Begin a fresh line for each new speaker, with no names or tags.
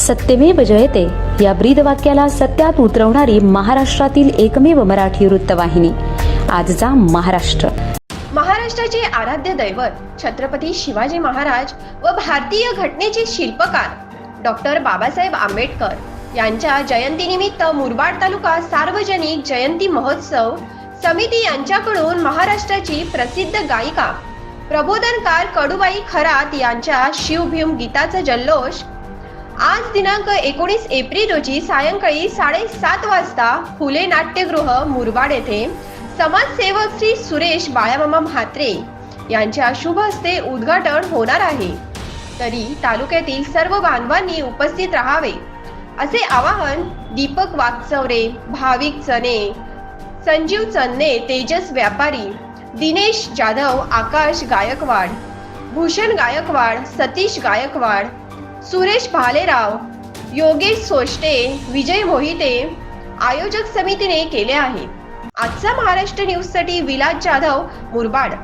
सत्यमेव जयते. या ब्रीद वाक्याला सत्यात उतरवणारी महाराष्ट्रातील एकमेव मराठी वृत्तवाहिनी. आजचा महाराष्ट्र.
महाराष्ट्राचे आराध्य दैवत छत्रपती शिवाजी महाराज व भारतीय घटनेचे शिल्पकार डॉक्टर बाबासाहेब आंबेडकर यांच्या जयंतीनिमित्त मुरबाड तालुका सार्वजनिक जयंती महोत्सव समिती यांच्याकडून महाराष्ट्राची प्रसिद्ध गायिका प्रबोधनकार कडुबाई खरात यांच्या शिवभीम गीताचा जल्लोष आज दिनांक एकोणीस एप्रिल रोजी सायंकाळी साडेसात वाजता फुले नाट्यगृह मुरबाड येथे समाजसेवक श्री सुरेश बाळामामा म्हात्रे यांच्या शुभ हस्ते उद्घाटन होणार आहे. तरी तालुक्यातील सर्व बांधवांनी उपस्थित राहावे. असे आवाहन दीपक वागचौरे भाविक चने संजीव चन्ने तेजस व्यापारी दिनेश जाधव आकाश गायकवाड भूषण गायकवाड सतीश गायकवाड सुरेश भालेराव योगेश सोष्टे विजय मोहिते आयोजक समितीने केले आहे आजचा महाराष्ट्र न्यूजसाठी विलास जाधव मुरबाड.